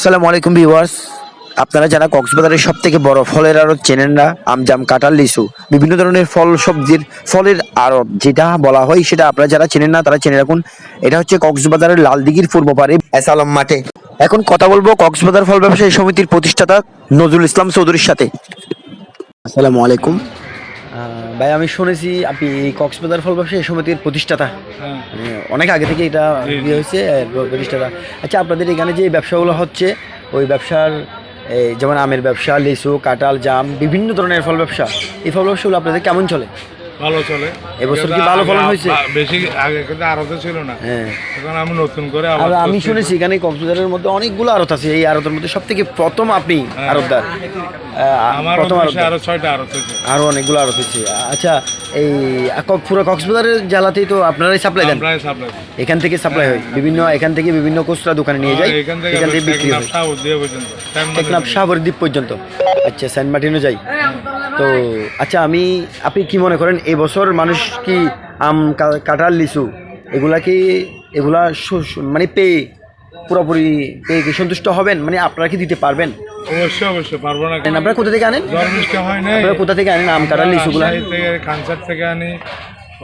আসসালামু আলাইকুম ভিউয়ার্স। আপনারা যারা কক্সবাজারের সব থেকে বড় ফলের আড়ত চেনেন না? আমজাম কাঁঠাল লিচু। বিভিন্ন ধরনের ফল সবজির ফলের আড়ত। যেটা বলা হয় সেটা আপনারা যারা চেনেন না তারা চেনে রাখুন। এটা হচ্ছে কক্সবাজারের লালদিঘির পূর্ব পারে। এসালম মাঠে। এখন কথা বলব কক্সবাজার ফল ব্যবসায়ী সমিতির প্রতিষ্ঠাতা নজরুল ইসলাম চৌধুরীর সাথে। আসসালামু আলাইকুম। ভাই আমি শুনেছি আপনি এই কক্সবাজার ফল এই সমিতির প্রতিষ্ঠাতা। মানে অনেক আগে থেকে এটা ইয়ে হয়েছে প্রতিষ্ঠাতা। আচ্ছা আপনাদের এখানে যে ব্যবসাগুলো হচ্ছে ওই ব্যবসার যেমন আমের ব্যবসা লিচু কাঁঠাল জাম বিভিন্ন ধরনের ফল ব্যবসা এই ফল ব্যবসাগুলো আপনাদের কেমন চলে? ভালো চলে। এবছর কি ভালো ফলন হয়েছে? বেশি আগে কিন্তু আরতে ছিল না। হ্যাঁ। এখন আমি নতুন করে আর আমি শুনেছি এখানে কক্সবাজারের মধ্যে অনেকগুলো আড়ত আছে। এই আড়তের মধ্যে সব থেকে প্রথম আপনি আড়তদার আমার প্রথম আরও ছয়টা আরত হয়েছে। আরও অনেকগুলো আড়ত হচ্ছে আচ্ছা এই পুরো কক্সবাজারের জেলাতেই তো আপনারাই সাপ্লাই দেন? এখান থেকে সাপ্লাই হয় বিভিন্ন এখান থেকে বিভিন্ন খুচরা দোকানে নিয়ে যায় এখান থেকে বিক্রি হয়? টেকনাফ সাগর দ্বীপ পর্যন্ত। আচ্ছা সেন্ট মার্টিনও যাই। তো আচ্ছা আমি আপনি কি মনে করেন এবছর মানুষ কি আম কাঁঠাল লিচু এগুলা কি এগুলা মানে পেয়ে পুরোপুরি পেয়ে কি সন্তুষ্ট হবেন? মানে আপনারা কি দিতে পারবেন? অবশ্যই অবশ্যই পারব না আপনারা কোথা থেকে আনেন? হয় আপনারা কোথা থেকে আনেন আম কাঁঠাল লিচুগুলা? থেকে কানসার থেকে আনি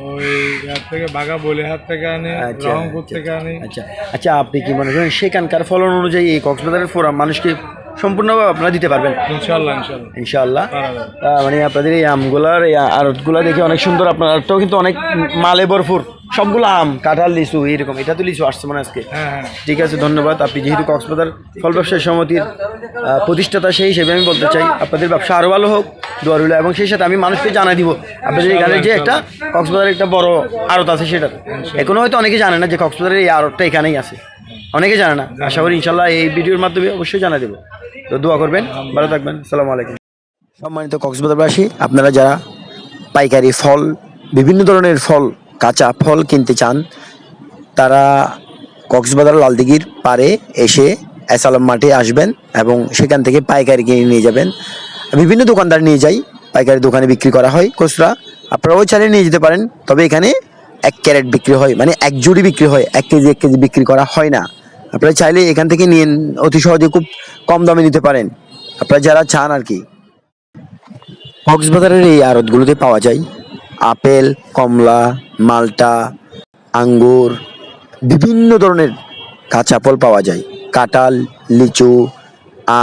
ওই থেকে বাগা বলিহাট থেকে আনি আচ্ছা, আচ্ছা, থেকে আনি। আচ্ছা আচ্ছা আপনি কি মনে করেন সেখানকার ফলন অনুযায়ী এই কক্সবাজারের ফোরাম মানুষকে সম্পূর্ণভাবে আপনারা দিতে পারবেন। ইনশাল্লাহ মানে আপনাদের এই আমগুলার এই আড়তগুলা দেখে অনেক সুন্দর। আপনার আড়তটাও কিন্তু অনেক মালে ভরপুর। সবগুলো আম কাঁঠাল লিচু এরকম এটা তো লিচু আসছে মানে আজকে। হ্যাঁ হ্যাঁ। ঠিক আছে ধন্যবাদ। আপনি যেহেতু কক্সবাজার ফল ব্যবসায়ী সমিতির প্রতিষ্ঠাতা সেই হিসেবে আমি বলতে চাই আপনাদের ব্যবসা আরও ভালো হোক দোয়া রইল এবং সেই সাথে আমি মানুষকে জানাই দিব। আপনাদের এখানে যে একটা কক্সবাজারের একটা বড় আড়ত আছে সেটা এখনও হয়তো অনেকে জানে না যে কক্সবাজারের এই আড়তটা এখানেই আছে। অনেকে জানে না। আশা করি ইনশাল্লাহ এই ভিডিওর মাধ্যমে অবশ্যই জানা দেবো। তো দোয়া করবেন। ভালো থাকবেন। সালামু আলাইকুম। সম্মানিত কক্সবাজারবাসী আপনারা যারা পাইকারি ফল বিভিন্ন ধরনের ফল কাঁচা ফল কিনতে চান তারা কক্সবাজার লালদিঘির পারে এসে অ্যাসালাম মাঠে আসবেন এবং সেখান থেকে পাইকারি কিনে নিয়ে যাবেন। বিভিন্ন দোকানদার নিয়ে যাই পাইকারি দোকানে বিক্রি করা হয় খুচরা। আপনারাও চালিয়ে নিয়ে যেতে পারেন তবে এখানে এক ক্যারেট বিক্রি হয় মানে এক জুড়ি বিক্রি হয় এক কেজি এক কেজি বিক্রি করা হয় না। আপনারা চাইলে এখান থেকে নিয়ে অতি সহজে খুব কম দামে নিতে পারেন। আপনারা যারা চান আর কি। কক্সবাজারের এই আড়তগুলোতে পাওয়া যায় আপেল, কমলা, মালটা, আঙ্গুর, বিভিন্ন ধরনের কাঁচা ফল পাওয়া যায়। কাঁঠাল, লিচু,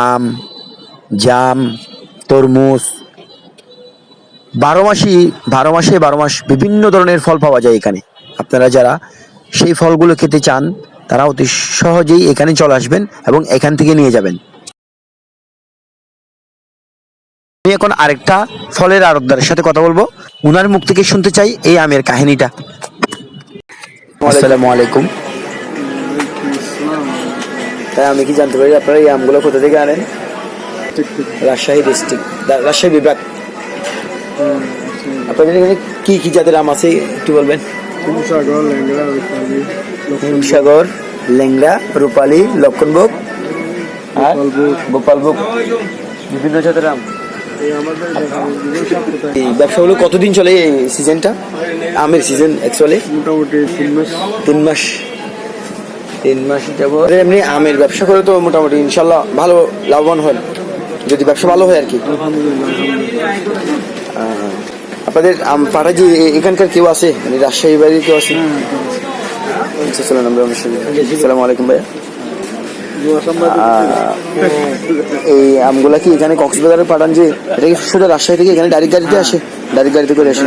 আম, জাম, তরমুজ। বারো মাসই, বারো মাসে বারো মাস বিভিন্ন ধরনের ফল পাওয়া যায় এখানে। আপনারা যারা সেই ফলগুলো খেতে চান তারা অতি সহজেই এখানে চলে আসবেন এবং এখান থেকে নিয়ে যাবেন। আমি এখন আরেকটা ফলের আড়তদারের সাথে কথা বলব। উনার মুখ থেকে শুনতে চাই এই আমের কাহিনীটা। আসসালামু আলাইকুম। তাই আমি কি জানতে পারি আপনারা এই আমগুলো কোথা থেকে আনেন? রাজশাহী ডিস্ট্রিক্ট রাজশাহী বিভাগ। আপনাদের এখানে কি কি জাতের আম আছে একটু বলবেন? সাগর লেংড়া রূপালী লক্ষণভোগ আর গোপালভোগ। বিভিন্ন জাতের আম। এই ব্যবসাগুলো কতদিন চলে এই সিজনটা? আমের সিজন অ্যাকচুয়ালি মোটামুটি তিন মাস। তিন মাস। তিন মাস যাব এমনি আমের ব্যবসা করে তো মোটামুটি ইনশাল্লাহ ভালো লাভবান হয় যদি ব্যবসা ভালো হয় আর কি। আপনাদের আম পাড়া যে এখানকার কেউ আছে? মানে রাজশাহী বাড়ির কেউ আছে? আচ্ছা চলেন আমরা অনুষ্ঠানে আসসালামু আলাইকুম ভাইয়া এই আমগুলা কি এখানে কক্সবাজারে পাঠান যে এটা কি শুধু রাজশাহী থেকে এখানে ডাইরেক্ট গাড়িতে আসে? ডাইরেক্ট গাড়িতে করে আসে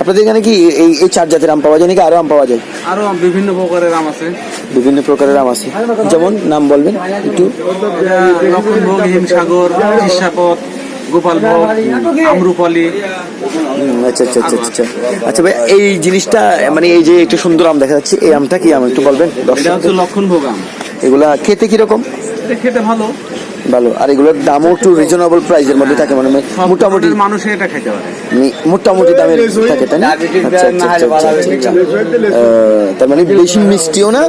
আপনাদের এখানে কি এই এই চার জাতের আম পাওয়া যায় নাকি আরও আম পাওয়া যায়? আরও বিভিন্ন প্রকারের আম আছে। বিভিন্ন প্রকারের আম আছে। যেমন নাম বলবেন একটু। লক্ষণভোগ হিমসাগর ঈশাপথ গোপালভোগ আমরুপালি আচ্ছা আচ্ছা আচ্ছা আচ্ছা। আচ্ছা ভাই এই জিনিসটা মানে এই যে একটু সুন্দর আম দেখা যাচ্ছে এই আমটা কি আম একটু বলবেন? এটা হচ্ছে লক্ষণভোগ আম। এগুলা খেতে কীরকম? খেতে ভালো। ভালো। আর এগুলোর দামও একটু রিজনেবল প্রাইসের মধ্যে থাকে মানে মোটামুটি মানুষ এটা খেতে পারে। মানে মোটামুটি দামের থাকে তাই না? আচ্ছা আচ্ছা আচ্ছা, তার মানে বেশি মিষ্টিও না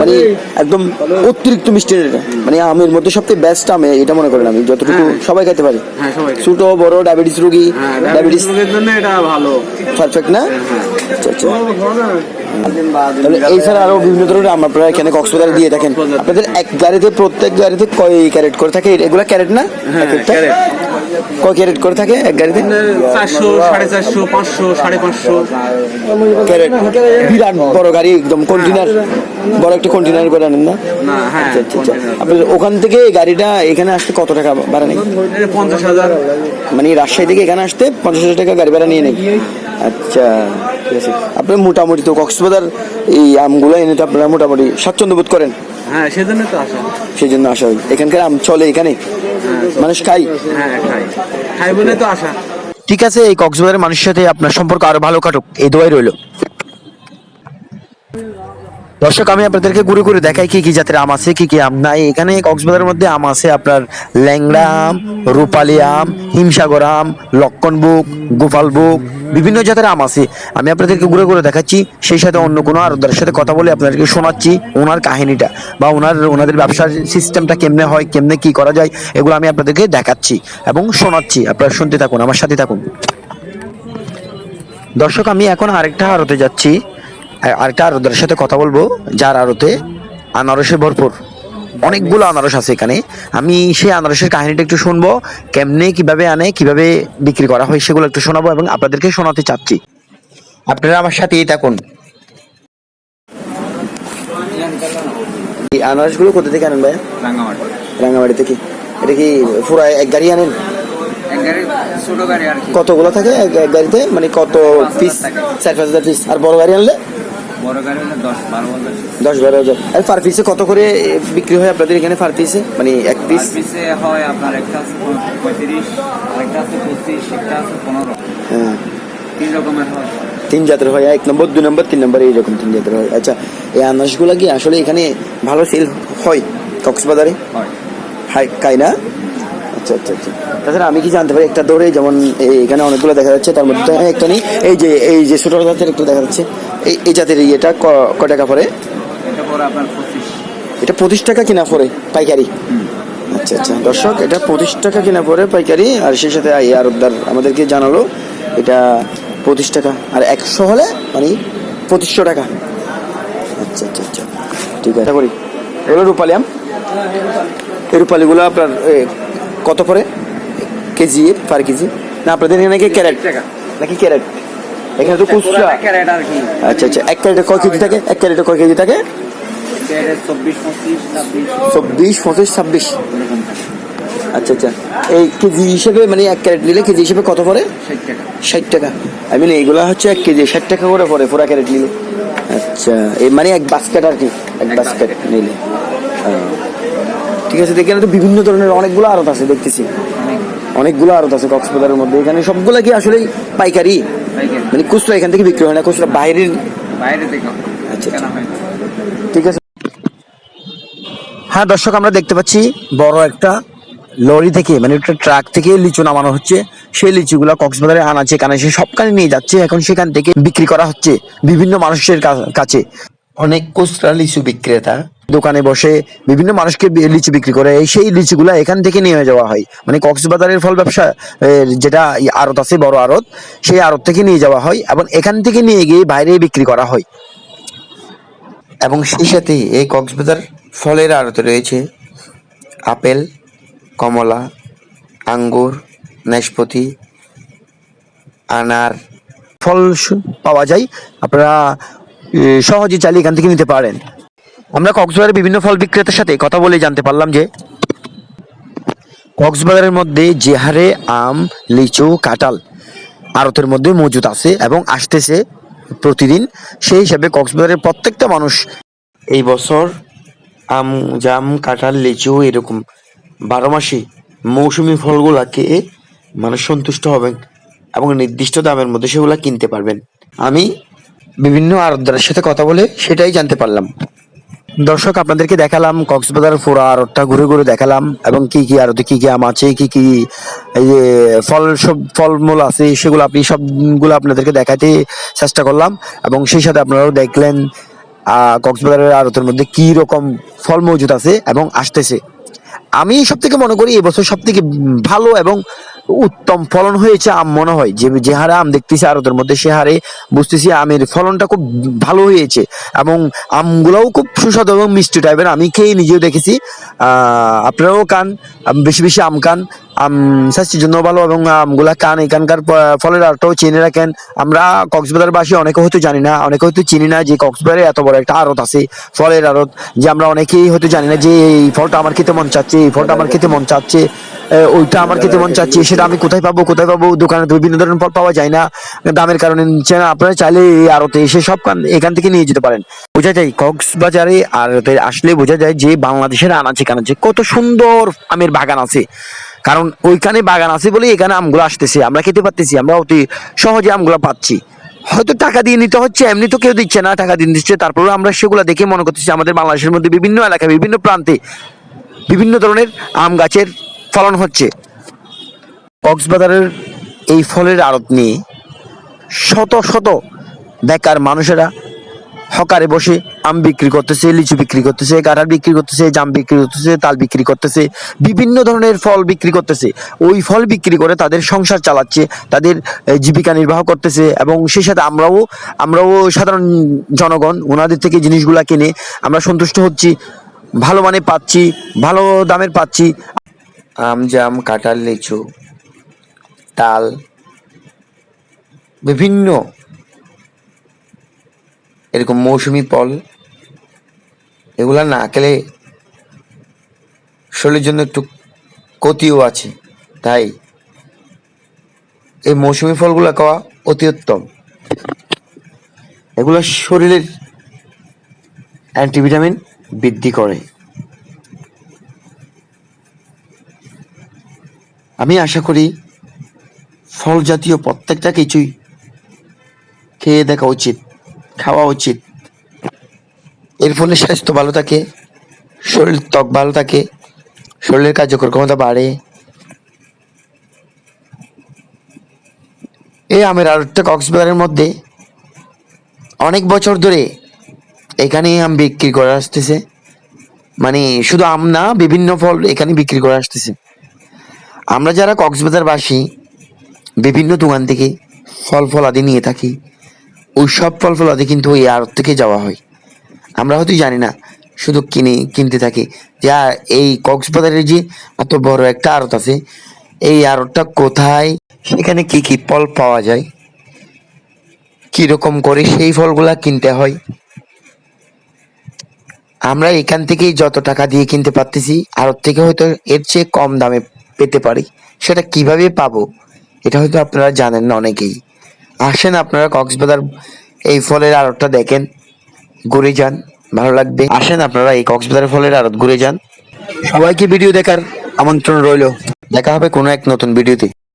মানে একদম অতিরিক্ত মিষ্টি এটা মানে আমের মধ্যে সবথেকে বেস্ট আম এটা মনে করেন আমি যতটুকু সবাই খেতে পারে। হ্যাঁ ছোট বড় ডায়াবেটিস রোগী হ্যাঁ ডায়াবেটিস ডায়াবেটিস জন্য এটা ভালো। পারফেক্ট না? আচ্ছা আচ্ছা। তাহলে এই ছাড়া আরও বিভিন্ন ধরনের আপনারা এখানে কক্সবাজারে দিয়ে থাকেন। আপনাদের এক গাড়িতে প্রত্যেক গাড়িতে কয় ক্যারেট করে থাকে? এগুলা ক্যারেট না? হ্যাঁ, ক্যারেট। কয় ক্যারেট করে থাকে এক গাড়িতে? চারশো সাড়ে চারশো পাঁচশো সাড়ে পাঁচশো। ক্যারেট। বিরাট বড় গাড়ি একদম কন্টেনার বড় একটা কন্টেনার করে আনেন না? হ্যাঁ আচ্ছা আচ্ছা আচ্ছা। আপনাদের ওখান থেকে গাড়িটা এখানে আসতে কত টাকা ভাড়া নেই পঞ্চাশ হাজার। মানে রাজশাহী থেকে এখানে আসতে পঞ্চাশ হাজার টাকা গাড়ি ভাড়া নিয়ে নেই আচ্ছা। ঠিক আছে। আপনি মোটামুটি তো কক্সবাজার এই আমগুলো এনে তো আপনারা মোটামুটি স্বাচ্ছন্দ্য বোধ করেন? হ্যাঁ সেজন্য তো আসা। সেই জন্য আসা হয়। এখানকার আম চলে এখানে? মানুষ খাই হ্যাঁ খাই খাই বলে তো আসা। ঠিক আছে এই কক্সবাজারের মানুষের সাথে আপনার সম্পর্ক আরও ভালো কাটুক। এই দোয়াই রইল। দর্শক, আমি আপনাদেরকে ঘুরে ঘুরে দেখাই কি কি জাতের আম আছে, কি কি আম নাই। এখানে কক্সবাজারের মধ্যে আম আছে আপনার ল্যাংড়া আম, রূপালি আম, হিমসাগর আম, লক্ষণ বুক, গোপাল বুক, বিভিন্ন জাতের আম আছে। আমি আপনাদেরকে ঘুরে ঘুরে দেখাচ্ছি, সেই সাথে অন্য কোনো আরদার সাথে কথা বলে আপনাদেরকে শোনাচ্ছি ওনার কাহিনীটা বা ওনার, ওনাদের ব্যবসার সিস্টেমটা কেমনে হয়, কেমনে কি করা যায়, এগুলো আমি আপনাদেরকে দেখাচ্ছি এবং শোনাচ্ছি। আপনারা শুনতে থাকুন, আমার সাথে থাকুন। দর্শক, আমি এখন আরেকটা আড়তে যাচ্ছি। আরেকটা আড়তের সাথে কথা বলব যার আরতে আনারসে ভরপুর। অনেকগুলো আনারস আছে এখানে। আমি সেই আনারসের কাহিনীটা একটু শুনব কেমনে কীভাবে আনে কীভাবে বিক্রি করা হয় সেগুলো একটু শোনাবো এবং আপনাদেরকে শোনাতে চাচ্ছি। আপনারা আমার সাথেই থাকুন। এই আনারসগুলো কোথা থেকে আনেন ভাই? রাঙ্গামাটি। রাঙ্গামাটি থেকে এটা কি পুরো এক গাড়ি আনেন? কতগুলো থাকে এক গাড়িতে? মানে কত পিস চার পাঁচ হাজার পিস আর বড় গাড়ি আনলে? বড় গাড়ি হলে দশ বারো হাজার। দশ বারো হাজার। আর পার পিসে কত করে বিক্রি হয় আপনাদের এখানে পার পিসে মানে এক পিস পিসে হয় আপনার একটা আছে পঁয়ত্রিশ আরেকটা আছে পঁচিশ একটা আছে পনেরো। হ্যাঁ। তিন রকমের হয়। তিন জাতের হয় এক নম্বর দুই নম্বর তিন নম্বর এইরকম তিন জাতের হয়। আচ্ছা এই আনারসগুলো কি আসলে এখানে ভালো সেল হয় কক্সবাজারে? হয়। হাই খাই না? আচ্ছা আচ্ছা আচ্ছা। তাছাড়া আমি কি জানতে পারি একটা দৌড়ে যেমন এই- এখানে অনেকগুলো দেখা যাচ্ছে তার মধ্যে একটা নেই। এই যে এই যে ছোট জাতের একটা দেখা যাচ্ছে। এই এই জাতের ইয়েটা ক- টাকা পরে এটা পঁচিশ। টাকা কিনা পরে পাইকারি? আচ্ছা আচ্ছা। দর্শক এটা পঁচিশ টাকা কিনা পড়ে পাইকারি আর সেই সাথে এই আরবদার আমাদেরকে জানালো এটা পঁচিশ টাকা। আর একশো হলে মানে পঁচিশশো টাকা। আচ্ছা আচ্ছা আচ্ছা। ঠিক আছে। করি। এগুলো রূপালি আম? এই রূপালিগুলো আপনার কত পড়ে কেজি পার কেজি? না আপনাদের এখানে নাকি ক্যারেট। নাকি ক্যারেট? এখানে তো খুচরা ক্যারেট আর কি। আচ্ছা আচ্ছা এক ক্যারেটে কয় কেজি থাকে? এক ক্যারেটে কয় কেজি থাকে? চব্বিশ পঁচিশ ছাব্বিশ। আচ্ছা আচ্ছা। এই কেজি হিসেবে মানে এক ক্যারেট নিলে কেজি হিসেবে কত পড়ে? ষাট টাকা। আই মিন এইগুলা হচ্ছে এক কেজি ষাট টাকা করে পড়ে পুরা ক্যারেট নিলে। আচ্ছা এই মানে এক বাস্কেট আর কি এক বাস্কেট নিলে। হ্যাঁ। ঠিক আছে এখানে তো বিভিন্ন ধরনের অনেকগুলো আড়ত আছে দেখতেছি। অনেকগুলো আড়ত আছে কক্সবাজারের মধ্যে। এখানে সবগুলা কি আসলে পাইকারি? মানে খুচরা এখান থেকে বিক্রি হয় না খুচরা বাইরের? বাইরে থেকে আচ্ছা, না। ঠিক আছে। হ্যাঁ দর্শক আমরা দেখতে পাচ্ছি বড় একটা লরি থেকে মানে একটা ট্রাক থেকে লিচু নামানো হচ্ছে। সেই লিচুগুলো কক্সবাজারে আনাচে কানাচে সবখানে নিয়ে যাচ্ছে। এখন সেখান থেকে বিক্রি করা হচ্ছে বিভিন্ন মানুষের কাছে। অনেক খুচরা লিচু বিক্রেতা। দোকানে বসে বিভিন্ন মানুষকে লিচু বিক্রি করে। এই সেই লিচুগুলো এখান থেকে নিয়ে যাওয়া হয়। মানে কক্সবাজারের ফল ব্যবসা যেটা আড়ত আছে, বড় আড়ত, সেই আড়ত থেকে নিয়ে যাওয়া হয় এবং এখান থেকে নিয়ে গিয়ে বাইরে বিক্রি করা হয়। এবং সেই সাথে এই কক্সবাজার ফলের আড়তে রয়েছে আপেল, কমলা, আঙ্গুর, নাশপাতি, আনার। ফল পাওয়া যায়। আপনারা সহজে চাইলে এখান থেকে নিতে পারেন। আমরা কক্সবাজারের বিভিন্ন ফল বিক্রেতার সাথে কথা বলে জানতে পারলাম যে, কক্সবাজারের মধ্যে যে হারে আম, লিচু, কাঁঠাল আড়তের মধ্যে মজুদ আছে এবং আসতেছে প্রতিদিন। সেই হিসাবে কক্সবাজারের প্রত্যেকটা মানুষ এই বছর আম, জাম, কাঁঠাল, লিচু এরকম বারো মাসে মৌসুমি ফলগুলাকে মানুষ সন্তুষ্ট হবেন এবং নির্দিষ্ট দামের মধ্যে সেগুলা কিনতে পারবেন। আমি বিভিন্ন আড়তদারের সাথে কথা বলে সেটাই জানতে পারলাম। দর্শক, আপনাদেরকে দেখালাম কক্সবাজার পুরো আড়তটা ঘুরে ঘুরে দেখালাম এবং কি কি আড়তে, কি কি আম আছে, কি কি ফল সব, ফলমূল আছে, সেগুলো আপনি সবগুলো আপনাদেরকে দেখাতে চেষ্টা করলাম এবং সেই সাথে আপনারাও দেখলেন কক্সবাজারের আড়তের মধ্যে কি রকম ফল মজুদ আছে এবং আসতেছে। আমি সব থেকে মনে করি এবছর সব থেকে ভালো এবং উত্তম ফলন হয়েছে আম, মনে হয়। যে যে হারে আম দেখতেছি আরতের মধ্যে, সে হারে বুঝতেছি আমের ফলনটা খুব ভালো হয়েছে এবং আমগুলোও খুব সুস্বাদু এবং মিষ্টি টাইপের আমি খেয়ে নিজেও দেখেছি। আপনারাও কান বেশি বেশি আম কান আম স্বাস্থ্যের জন্য ভালো এবং আমগুলা কান এখানকার ফলের আরটাও চিনে রাখেন। আমরা কক্সবাজারবাসী, অনেকে হয়তো জানি না, অনেকে হয়তো চিনি না যে, কক্সবাজারে এত বড় একটা আড়ত আছে, ফলের আড়ত। যে, আমরা অনেকেই হয়তো জানি না যে, এই ফলটা আমার খেতে মন চাচ্ছে, এই ফলটা আমার খেতে মন চাচ্ছে। ওইটা আমার খেতে মন চাচ্ছে, সেটা আমি কোথায় পাবো কোথায় পাবো, দোকানে বিভিন্ন ধরনের ফল পাওয়া যায় না, দামের কারণে নিচ্ছে না, আপনারা চাইলে এই আড়তে এসে সব এখান থেকে নিয়ে যেতে পারেন। বোঝা যায় কক্সবাজারে আড়তে আসলে বোঝা যায় যে বাংলাদেশের আনাচে কানাচে কত সুন্দর আমের বাগান আছে। কারণ ওইখানে বাগান আছে বলে এখানে আমগুলো আসতেছে, আমরা খেতে পারতেছি, আমরা অতি সহজে আমগুলো পাচ্ছি। হয়তো টাকা দিয়ে নিতে হচ্ছে, এমনি তো কেউ দিচ্ছে না, টাকা দিয়ে দিচ্ছে, তারপরেও আমরা সেগুলো দেখে মনে করতেছি আমাদের বাংলাদেশের মধ্যে বিভিন্ন এলাকায়, বিভিন্ন প্রান্তে বিভিন্ন ধরনের আম গাছের ফলন হচ্ছে। কক্সবাজারের এই ফলের আড়ত নিয়ে শত শত বেকার মানুষেরা হকারে বসে আম বিক্রি করতেছে, লিচু বিক্রি করতেছে কাঁঠাল বিক্রি করতেছে, জাম বিক্রি করতেছে, তাল বিক্রি করতেছে, বিভিন্ন ধরনের ফল বিক্রি করতেছে। ওই ফল বিক্রি করে তাদের সংসার চালাচ্ছে, তাদের জীবিকা নির্বাহ করতেছে এবং সেই সাথে আমরাও আমরাও সাধারণ জনগণ, ওনাদের থেকে জিনিসগুলা কিনে আমরা সন্তুষ্ট হচ্ছি, ভালো মানে পাচ্ছি, ভালো দামের পাচ্ছি। আম, জাম, কাঁঠাল, লিচু, তাল, বিভিন্ন এরকম মৌসুমি ফল, এগুলা না খেলে শরীরের জন্য একটু ক্ষতিও আছে। তাই এই মৌসুমি ফলগুলো খাওয়া অতি উত্তম। এগুলো শরীরের অ্যান্টিভিটামিন বৃদ্ধি করে। আমি আশা করি ফল জাতীয় প্রত্যেকটা কিছুই খেয়ে দেখা উচিত, খাওয়া উচিত। এর ফলে স্বাস্থ্য ভালো থাকে, শরীর ত্বক ভালো থাকে, শরীরের কার্যকর ক্ষমতা বাড়ে। এই আমের আড়তটা কক্সবাজারের মধ্যে অনেক বছর ধরে এখানে আম বিক্রি করে আসতেছে। মানে শুধু আম না, বিভিন্ন ফল এখানে বিক্রি করে আসতেছে। আমরা যারা কক্সবাজারবাসী, বিভিন্ন দোকান থেকে ফল ফলাদি নিয়ে থাকি, ওই সব ফল ফলাদি কিন্তু ওই আড়ত থেকে যাওয়া হয়। আমরা হয়তো জানি না, শুধু কিনে, কিনতে থাকি। যে এই কক্সবাজারের যে এত বড় একটা আড়ত আছে, এই আড়তটা কোথায়, সেখানে কি কি ফল পাওয়া যায়, কীরকম করে সেই ফলগুলা কিনতে হয়, আমরা এখান থেকেই যত টাকা দিয়ে কিনতে পারতেছি, আড়ত থেকে হয়তো এর চেয়ে কম দামে পেতে পারি, সেটা কীভাবে পাবো, এটা হয়তো আপনারা জানেন না অনেকেই। আসেন আপনারা কক্সবাজার, এই ফলের আড়তটা দেখেন, ঘুরে যান, ভালো লাগবে। আসেন আপনারা এই কক্সবাজার ফলের আড়ত ঘুরে যান। সবাইকে ভিডিও দেখার আমন্ত্রণ রইল। দেখা হবে কোনো এক নতুন ভিডিওতে।